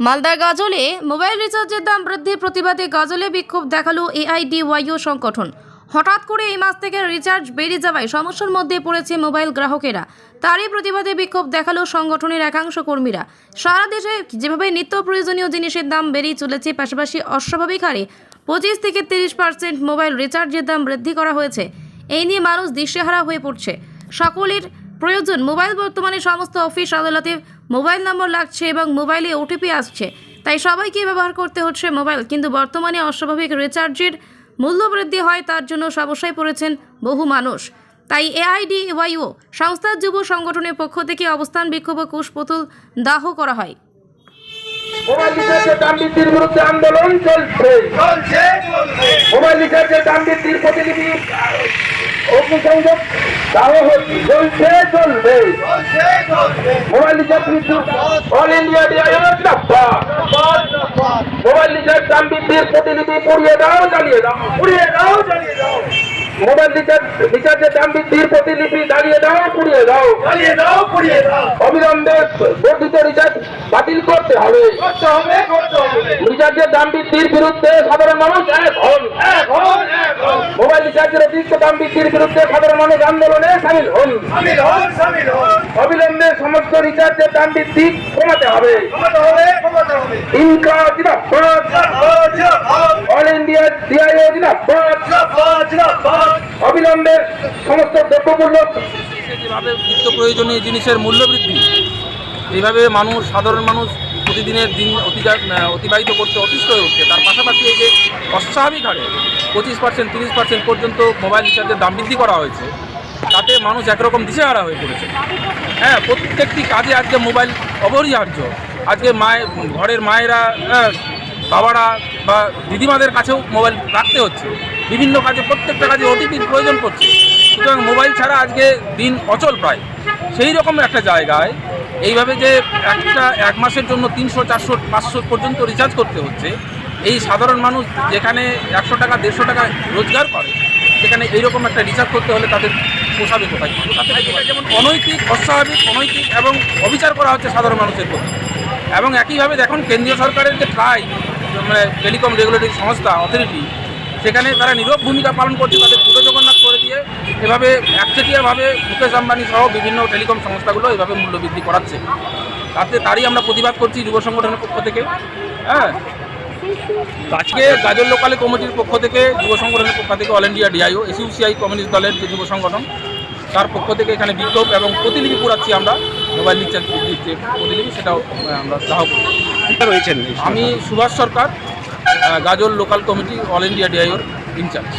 মালদার গাজলে মোবাইল রিচার্জের দাম বৃদ্ধির প্রতিবাদে গাজলে বিক্ষোভ দেখাল এআইডিওয়াইও সংগঠন। হঠাৎ করে এই মাস থেকে রিচার্জ বেড়ে যাওয়ায় সমস্যার মধ্যে পড়েছে মোবাইল গ্রাহকেরা। তারই প্রতিবাদে বিক্ষোভ দেখাল সংগঠনের একাংশ কর্মীরা। সারা দেশে যেভাবে নিত্য প্রয়োজনীয় জিনিসের দাম বেড়েই চলেছে, পাশাপাশি অস্বাভাবিক হারে পঁচিশ থেকে তিরিশ পার্সেন্ট মোবাইল রিচার্জের দাম বৃদ্ধি করা হয়েছে। এই নিয়ে মানুষ দিশেহারা হয়ে পড়ছে। সকলের প্রয়োজন। মোবাইল বর্তমানে সমস্ত অফিস আদালতে মোবাইল নম্বর লাগছে এবং মোবাইলে ওটিপি আসছে। তাই সবাইকে ব্যবহার করতে হচ্ছে মোবাইল। কিন্তু বর্তমানে অস্বাভাবিক রিচার্জের মূল্য বৃদ্ধি হয় তার জন্য সমস্যায় পড়েছেন বহু মানুষ। তাই এআইডি ওয়াইও সংস্থার যুব সংগঠনের পক্ষ থেকে অবস্থান বিক্ষোভ ও কুশপুতুল দাহ করা হয়। মোবাইল রিচার্জের দাম বৃদ্ধির বিরুদ্ধে আন্দোলন চলছে। চলছে মোবাইল রিচার্জের দাম বৃদ্ধির প্রতিনিধি অগ্নিসংযোগ দাহ হচ্ছে। চলছে mobile recharge all India mobile recharge দাম বৃদ্ধির প্রতিনিধি পুড়িয়ে দাও জ্বালিয়ে দাও। পুড়িয়ে দাও জ্বালিয়ে দাও। মোবাইল রিচার্জ রিচার্জের দাম বৃদ্ধির প্রতিলিপি দাঁড়িয়ে দাও পুড়িয়ে দাও। দাও পুড়িয়ে দাও। অবিলম্বে বর্ধিত রিচার্জ বাতিল করতে হবে। করতে হবে করতে রিচার্জের দাম বৃদ্ধির বিরুদ্ধে সাধারণ মানুষ এক হন। রিচার্জের অতিরিক্ত দাম বৃদ্ধির বিরুদ্ধে সাধারণ মানুষ আন্দোলনে সামিল হন। অবিলম্বে সমস্ত রিচার্জের দাম বৃদ্ধি কমাতে হবে। ইনকা অল ইন্ডিয়া ডিআইও। অবিলম্বে সমস্ত দ্রব্যমূল্য যেভাবে নিত্য প্রয়োজনীয় জিনিসের মূল্য বৃদ্ধি এইভাবে মানুষ সাধারণ মানুষ প্রতিদিনের দিন অতিবাহিত করতে অতিষ্ঠ হয়ে উঠছে। তার পাশাপাশি এই যে অস্বাভাবিক হারে পঁচিশ পার্সেন্ট তিরিশ পার্সেন্ট পর্যন্ত মোবাইল রিচার্জের দাম বৃদ্ধি করা হয়েছে তাতে মানুষ একরকম দিশেহারা হয়ে পড়েছে। হ্যাঁ প্রত্যেকটি কাজে আজকে মোবাইল অপরিহার্য। আজকে মায়ের ঘরের মায়েরা হ্যাঁ, বাবারা বা দিদিমাদের কাছেও মোবাইল রাখতে হচ্ছে। বিভিন্ন কাজে প্রত্যেকটা কাজে ওটিপির প্রয়োজন পড়ছে। সুতরাং মোবাইল ছাড়া আজকে দিন অচল প্রায়। সেই রকম একটা জায়গায় এইভাবে যে একটা এক মাসের জন্য তিনশো, চারশো, পাঁচশো পর্যন্ত রিচার্জ করতে হচ্ছে, এই সাধারণ মানুষ যেখানে একশো টাকা, দেড়শো টাকা রোজগার করে, সেখানে এইরকম একটা রিচার্জ করতে হলে তাদের পোষাবে কোথায়? যেমন অনৈতিক, অস্বাভাবিক, অনৈতিক এবং অবিচার করা হচ্ছে সাধারণ মানুষের প্রতি। এবং একইভাবে দেখুন, কেন্দ্রীয় সরকারের যে ট্রাই মানে টেলিকম রেগুলেটরি সংস্থা অথরিটি সেখানে তারা নীরব ভূমিকা পালন করছে, তাদের করে দিয়ে এভাবে একচেটিয়াভাবে মুকেশ আম্বানি সহ বিভিন্ন টেলিকম সংস্থাগুলো এভাবে মূল্যবৃদ্ধি করাচ্ছে। তাতে তারই আমরা প্রতিবাদ করছি যুব সংগঠনের পক্ষ থেকে। হ্যাঁ? আজকে গাজল লোকালে কমিটির পক্ষ থেকে যুব সংগঠনের পক্ষ থেকে all India DYO SUCI communist দলের যে যুব সংগঠন তার পক্ষ থেকে এখানে বিক্ষোভ এবং প্রতিলিপি পুরাচ্ছি আমরা মোবাইল রিচার্জ বৃদ্ধির যে প্রতিলিপি সেটাও আমরা করছি রয়েছেন আমি Subhash Sarkar Gazole local committee all India ডিআইওর in charge.